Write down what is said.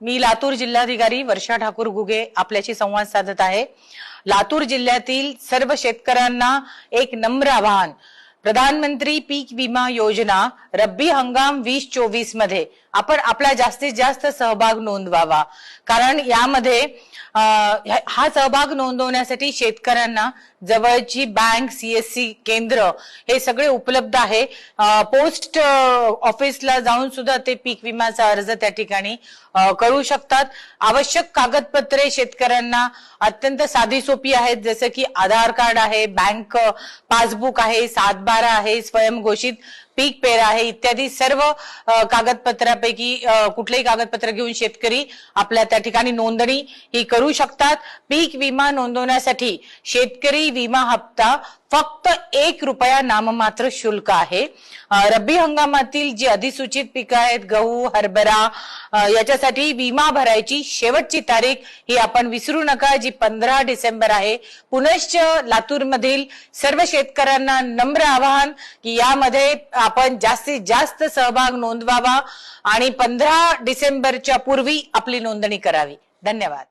मी लातूर जिल्हाधिकारी वर्षा ठाकूर घुगे आपल्याशी संवाद साधत आहे. लातूर जिल्ह्यातील सर्व शेतकऱ्यांना एक नम्र आवाहन. प्रधानमंत्री पीक विमा योजना रब्बी हंगाम वीस चोवीसमध्ये आपण आपला जास्तीत जास्त सहभाग नोंदवावा. कारण यामध्ये हा सहभाग नोंदवण्यासाठी शेतकऱ्यांना जवळची बँक सीएससी केंद्र हे सगळे उपलब्ध आहे. पोस्ट ऑफिसला जाऊन सुद्धा ते पीक विम्याचा अर्ज त्या ठिकाणी करू शकतात. आवश्यक कागदपत्रे शेतकऱ्यांना अत्यंत साधी सोपी आहेत जसं की आधार कार्ड आहे बँक पासबुक आहे सातबारा आहे स्वयंघोषित पीक पेरा आहे इत्यादी सर्व कागदपत्रापैकी कुठलेही कागदपत्र घेऊन शेतकरी आपल्या त्या ठिकाणी नोंदणी ही करू शकतात. पीक विमा नोंदवण्यासाठी शेतकरी विमा हप्ता फक्त एक रुपया नाममात्र शुल्क आहे. रब्बी हंगामातील जी अधिसूचित पिकं आहेत गहू हरभरा याच्यासाठी विमा भरायची शेवटची तारीख ही आपण विसरू नका जी पंधरा डिसेंबर आहे. पुनश्च लातूरमधील सर्व शेतकऱ्यांना नम्र आवाहन की यामध्ये आपण जास्तीत जास्त सहभाग नोंदवावा आणि पंधरा डिसेंबरच्या पूर्वी आपली नोंदणी करावी. धन्यवाद.